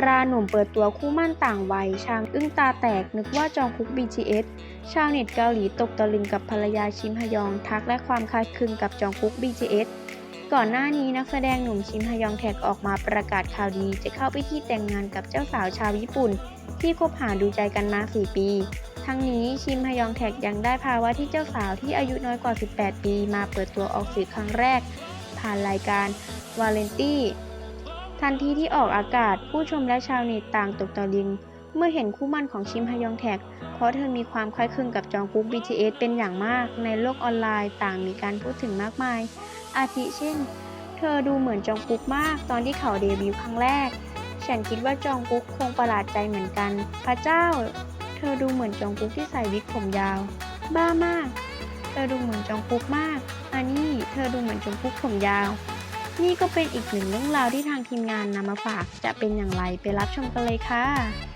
าราหนุ่มเปิดตัวคู่มั่นต่างวัยชางอึ้งตาแตกนึกว่าจองคุก BTS ชาวเน็ตเกาหลีตกตะลึงกับภรรยาชิมฮยองทักและความคล้ายคลึงกับจองคุก BTS ก่อนหน้านี้นักแสดงหนุ่มชิมฮยองแท็กออกมาประกาศข่าวดีจะเข้าพิธีแต่งงานกับเจ้าสาวชาวญี่ปุ่น ที่คบหาดูใจกันมา 4 ปี ทั้งนี้ชิมฮยองแท็กยังได้พาว่าที่เจ้าสาวที่อายุน้อยกว่า 18 ปี มาเปิดตัวออกสื่อครั้งแรก ผ่านรายการวาเลนตี้ ทันทีที่ออกอากาศ ผู้ชมและชาวเน็ตต่างตกตะลึง เมื่อเห็นคู่มั่นของชิมฮยองแท็ก เพราะเธอมีความคล้ายคลึงกับจองกุ๊ก BTS เป็นอย่างมาก ในโลกออนไลน์ต่างมีการพูดถึงมากมาย อาทิเช่น เธอดูเหมือนจองกุ๊กมากตอนที่เขาเดบิวต์ครั้งแรก ฉันคิดว่าจองกุ๊กคงประหลาดใจเหมือนกัน พระเจ้า เธอดูเหมือนจองกุ๊กที่ใส่วิกผมยาว บ้ามาก เธอดูเหมือนจองกุ๊กมากอันนี้เธอดูเหมือนจองกุ๊กผมยาว นี่ก็เป็นอีกหนึ่งเรื่องราวที่ทางทีมงานนำมาฝาก จะเป็นอย่างไรไปรับชมกันเลยค่ะ